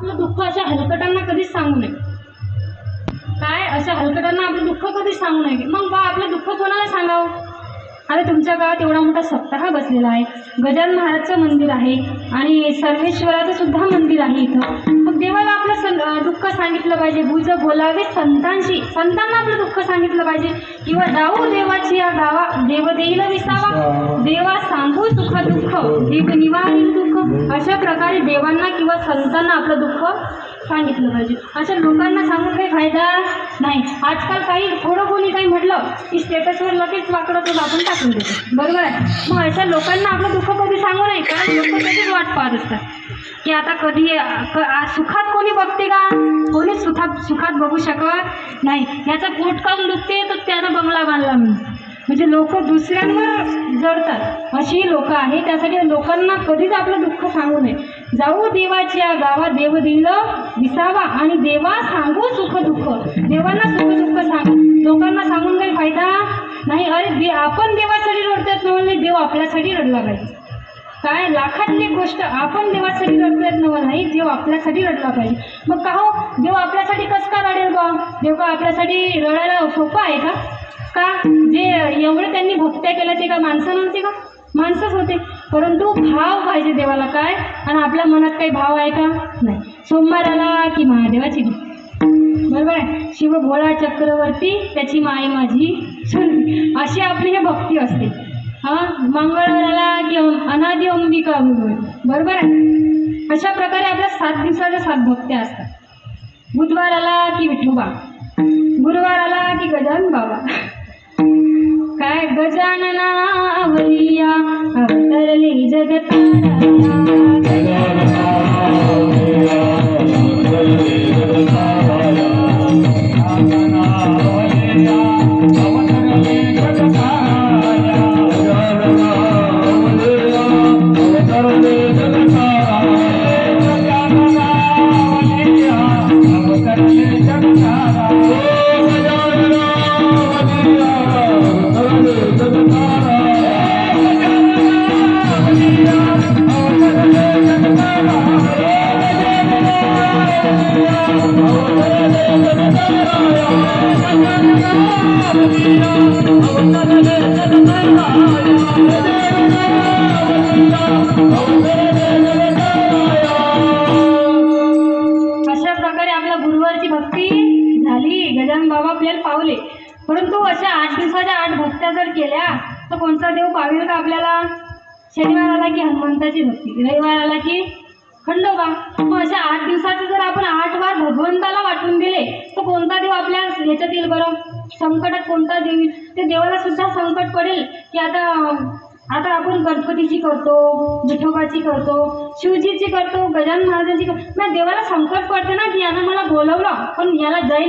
आपलं दुःख अशा हलकटांना कधीच सांगू नये. काय? अशा हलकटांना आपलं दुःख कधीच सांगू नये. मग बा आपलं दुःख कोणाला सांगावं? आता तुमच्या गावात एवढा मोठा सप्ताह बसलेला आहे. गजानन महाराजचं मंदिर आहे आणि सर्वेश्वराचं सुद्धा मंदिर आहे इथं. मग देवाला आपलं सं दुःख सांगितलं पाहिजे. भुज बोलावे संतांशी संतांना आपलं दुःख सांगितलं पाहिजे. किंवा जाऊ देवाची या गावा देव देईल विसावा. देवा सांगू सुख दुःख देव निवारील दुःख अशा प्रकारे देवांना किंवा संतांना आपलं दुःख सांगितलं पाहिजे. अशा लोकांना सांगून काही फायदा नाही. आजकाल काही थोडं कोणी काही म्हटलं की स्टेटसवर लगेच वाकडं तो आपण टाकून देतो. बरोबर आहे? मग अशा लोकांना आपलं दुःख कधी सांगू नये? कारण लोक कधीच वाट पाहत असतात. की आता कधी क- सुखात कोणी बघते का? कोणी सुखात सुखात बघू शकत नाही. याचा पोट काऊन दुखते तर त्यानं बंगला बांधला म्हणून. म्हणजे लोक दुसऱ्यांवर जडतात. अशी लोक आहे त्यासाठी लोकांना कधीच आपलं दुःख सांगू नये. जाऊ देवाच्या गावात देव दिलं विसावा आणि देवा सांगू सुख दुःख देवांना सुख दुःख सांगू. लोकांना सांगून काही फायदा नाही. अरे दे आपण देवासाठी रडतात नवल देव आपल्यासाठी रडला पाहिजे. काय? लाखातली गोष्ट आपण देवासाठी रडतोय नवल नाही. देव आपल्यासाठी रडला पाहिजे. मग का हो? देव आपल्यासाठी कसं का रडेल बा देव का आपल्यासाठी रडायला सोपं आहे का? का? जे एवढे त्यांनी भक्त्या केल्या ते का माणसं नव्हते का? माणसंच होते. परंतु भाव पाहिजे देवाला काय? आणि आपल्या मनात काही भाव आहे का? नाही. सोमवार आला की महादेवाची बरोबर आहे? शिव भोळा चक्रवर्ती त्याची माय माझी सुनती अशी आपली हे भक्ती असते. हां? मंगळवाराला की अनादि अनादी अंबिका बरोबर आहे? अशा प्रकारे आपल्या सात दिवसाच्या सात भक्त्या असतात. बुधवार आला की विठोबा. गुरुवार आला की गजान बाबा. काय गजानना आवलिया अवतरले अशा प्रकारे आपल्या गुरुवारची भक्ती झाली. गजानन बाबा आपल्याला पावले. परंतु अशा आठ दिवसाच्या आठ भक्त्या जर केल्या तर कोणता देव पावेल का आपल्याला? शनिवार आला की हनुमंताची भक्ती. रविवार आला की खंडोबा. मग अशा आठ दिवसात जर आपण आठ वार भगवंताला वाटून दिले तर कोणता देव आपल्या बरं संकटात कोणता देवी ते देवाला सुद्धा संकट पडेल की आता आता आपण गणपतीची करतो विठोबाची करतो शिवजीची करतो गजानन महाराजांची करतो देवाला संकट पडते ना की यानं मला बोलवलं पण याला जाईल